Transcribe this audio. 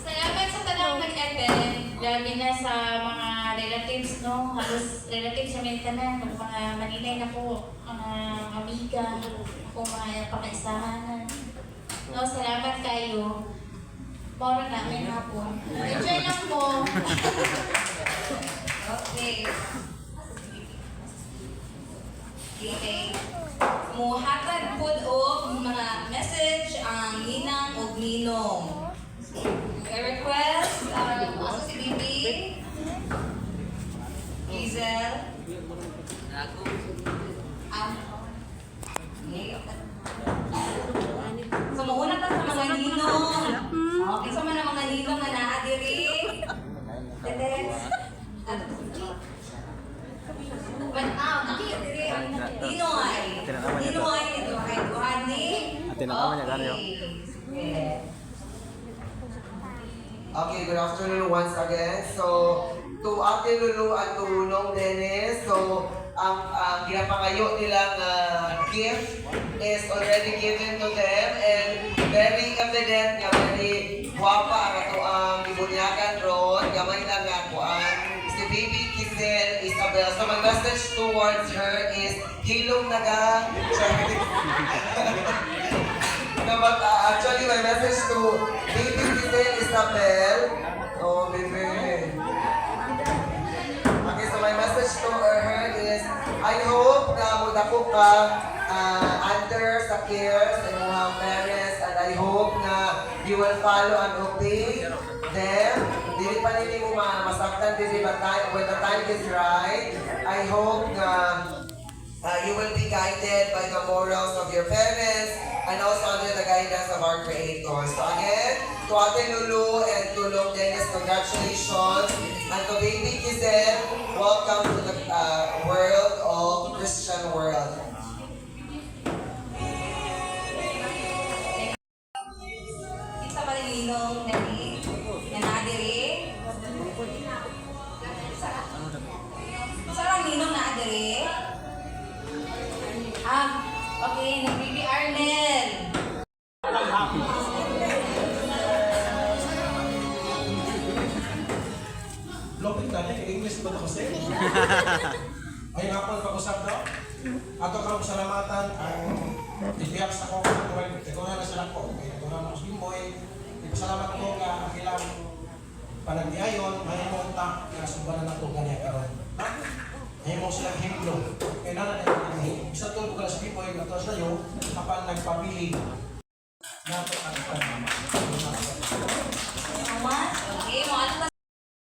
Salamat sa tanang nag-attend. Lagi na sa mga relatives, no? Halos relatives sa Mintanan, kung mga Manilay na po, mga amiga, kung mga pakaisahanan. No, salamat kayo. Para namin hapon. Enjoy lang po. Okay. Okay. Muhatag pod og mga message ang ninang ug ninong. I request um, also si Bibi. Hazel. Ah. Okay. So, mauna ta sa mga ninong. Okay, sa mga mga ninong na naa diri. Tetex. But, ah, nakita diri ang Ninoy. Ninoy, ito kay Tuhan ni. Na kami niya. Okay. Okay, good afternoon once again. So, to Ate Lulu at to Nong Dennis, so, ang, ang ginapangayo nilang uh, gift is already given to them and very evident nga very guwapa ang ato ang ibunyagan ron, gamay lang nga kuan. Si Baby Kisel Isabel. So, my message towards her is, hilong naga. No, but uh, actually, my message to Baby Giselle Isabel. Oh, baby. Okay, so my message to her is, I hope na mudako ka uh, under sa cares sa mga parents and I hope na you will follow and obey them. Dili pa nili mo ma- masaktan dili ba time when the time is right. I hope na uh, you will be guided by the morals of your parents and also under the guidance of our Creator. So again, to Ate Lulu and to Lung Dennis, congratulations. And to Baby Kizel, Lopit na niya, English ba na kasi? Ay po, pag-usap daw. Ato ka salamatan ang titiyak sa ko kung ikuha na sila ko. Ikuha na ko sa Bimboy. Ipasalamat ko nga ang ilang panagdiayon, may mo ta, kaya subanan na ito ganyan karon. May mo silang himlo. Kaya na na isa to ko sa Bimboy, ato sa iyo, kapag nagpabili